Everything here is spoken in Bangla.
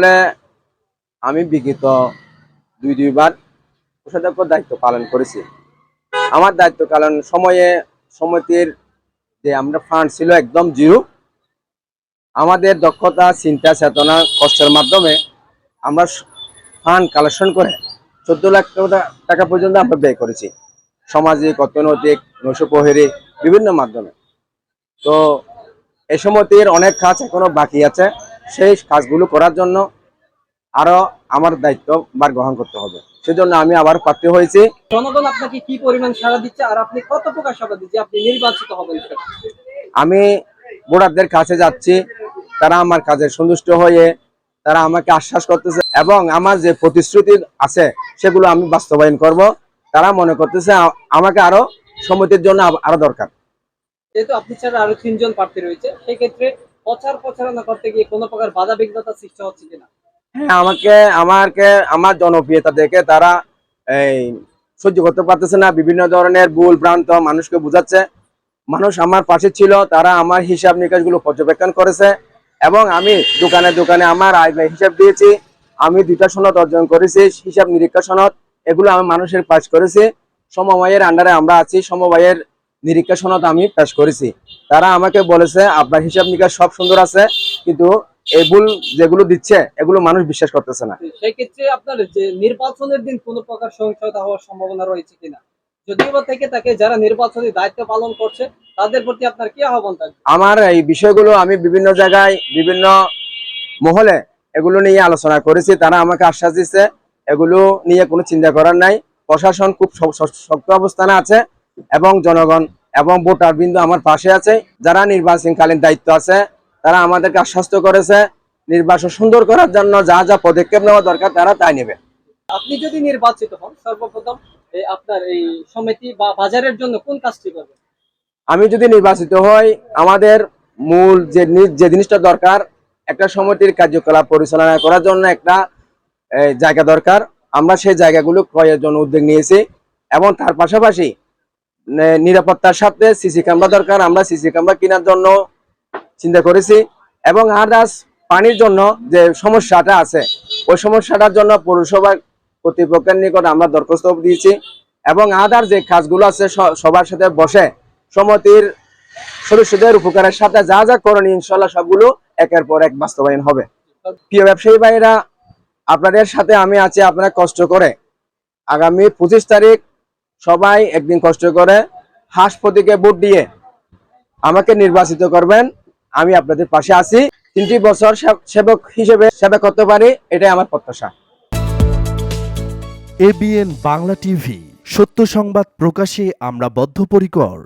আসলে আমি বিগত দুই, দুইবার কোষাধ্যক্ষ দায়িত্ব পালন করেছি। আমার দায়িত্ব পালন সময়ে, সমিতির যে আমরা ফান্ড ছিল একদম জিরো। আমাদের দক্ষতা, চিন্তা, চেতনা, কষ্টের মাধ্যমে আমরা ফান্ড কালেকশন করে চোদ্দ লাখ টাকা- পর্যন্ত আমরা ব্যয় করেছি। সামাজিক, অর্থনৈতিক নৈশপ্রহরী বিভিন্ন মাধ্যমে। তো এই সমিতির অনেক কাজ এখনও বাকি আছে। সেই কাজগুলো করার জন্য আরও আমার দায়িত্ব বার গ্রহণ করতে হবে। সেজন্য আমি আবার প্রার্থী হয়েছি। জনগণ আপনাকে কি পরিমাণ সাড়া দিচ্ছে আর আপনি কত প্রকার সাড়া দিচ্ছে আপনি নির্বাচিত হবেন আমি ভোটারদের কাছে যাচ্ছি তারা আমার কাজে সন্তুষ্ট হয়ে তারা আমাকে আশ্বাস করতেছে এবং আমার যে প্রতিশ্রুতি আছে সেগুলো আমি বাস্তবায়ন করব। তারা মনে করতেছে আমাকে আরও সমিতির জন্য আরও দরকার। যেহেতু আপনি ছাড়া আরও তিনজন প্রার্থী রয়েছে সেক্ষেত্রে প্রচার প্রচারণা করতে গিয়ে প্রকার বাধা বিঘ্নতা সৃষ্টি হচ্ছে কিনা? হ্যাঁ আমাকে আমাকে, আমার জনপ্রিয়তা দেখে তারা এই সহ্য করতে পারতেছে না। বিভিন্ন ধরনের ভুল ভ্রান্ত মানুষকে বুঝাচ্ছে। মানুষ আমার পাশে ছিল, তারা আমার হিসাব পর্যবেক্ষণ করেছে এবং আমি দোকানে দোকানে আমার আয় হিসাব দিয়েছি। আমি দুইটা সনদ অর্জন করেছি, হিসাব নিরীক্ষা সনদ, এগুলো আমি মানুষের পাশ করেছি। সমবায়ের আন্ডারে আমরা আছি, সমবায়ের নিরীক্ষা সনদ আমি পেশ করেছি। তারা আমাকে বলেছে আপনার হিসাব নিকাশ সব সুন্দর আছে কিন্তু এই ভুল যেগুলো দিচ্ছে এগুলো মানুষ বিশ্বাস করতেছে না। সেই ক্ষেত্রে আপনার যে নির্বাচনের দিন কোনো প্রকার সহিংসতা হওয়ার সম্ভাবনা রয়েছে কিনা? যদিও বা থেকে তাকে যারা নির্বাচনী দায়িত্ব পালন করছে তাদের প্রতি আপনার কি আহ্বান থাকবে? আমার এই বিষয়গুলো আমি বিভিন্ন জায়গায় বিভিন্ন মহলে এগুলো নিয়ে আলোচনা করেছি। তারা আমাকে আশ্বাস দিচ্ছে এগুলো নিয়ে কোনো চিন্তা করার নাই। প্রশাসন খুব শক্ত অবস্থানে আছে। এবং জনগণ এবং ভোটার বিন্দু আমার পাশে আছে যারা নির্বাচনকালীন দায়িত্ব আছে তারা আমাদেরকে আশ্বস্ত করেছে নির্বাচন সুন্দর করার জন্য যা যা পদক্ষেপ নেওয়া দরকার তারা তাই নেবে। আপনি যদি নির্বাচিত হন সর্বপ্রথম আপনার এই সমিতি বা বাজারের জন্য কোন কাজটি করবেন? আমি যদি নির্বাচিত হই আমাদের মূল যে যে জিনিসটা দরকার একটা সমিতির কার্যকলাপ পরিচালনা করার জন্য একটা জায়গা দরকার। আমরা সেই জায়গাগুলো ক্রয়ের জন্য উদ্যোগ নিয়েছি এবং তার পাশাপাশি নিরাপত্তার সাথে সিসি ক্যামেরা দরকার, আমরা সিসি ক্যামেরা কেনার জন্য চিন্তা করেছি। এবং আদার্স পানির জন্য যে সমস্যাটা আছে, ওই সমস্যাটার জন্য পৌরসভা কর্তৃপক্ষের নিকট আমরা দরখাস্ত দিয়েছি। এবং আদার যে কাজগুলো আছে সবার সাথে বসে সমিতির সদস্যদের উপকারের সাথে যা যা করণীয় ইনশাল্লাহ সবগুলো একের পর এক বাস্তবায়ন হবে। প্রিয় ব্যবসায়ী ভাইরা আপনাদের সাথে আমি আছি, আপনারা কষ্ট করে। আগামী পঁচিশ তারিখ সবাই একদিন কষ্ট করে হাসপতিকে ভোট দিয়ে আমাকে নির্বাচিত করবেন। আমি আপনাদের পাশে আছি। তিনটি বছর সেবক হিসেবে সেবা করতে পারি, এটাই আমার প্রত্যাশা। এবিএন বাংলা টিভি, সত্য সংবাদ প্রকাশে আমরা বদ্ধপরিকর।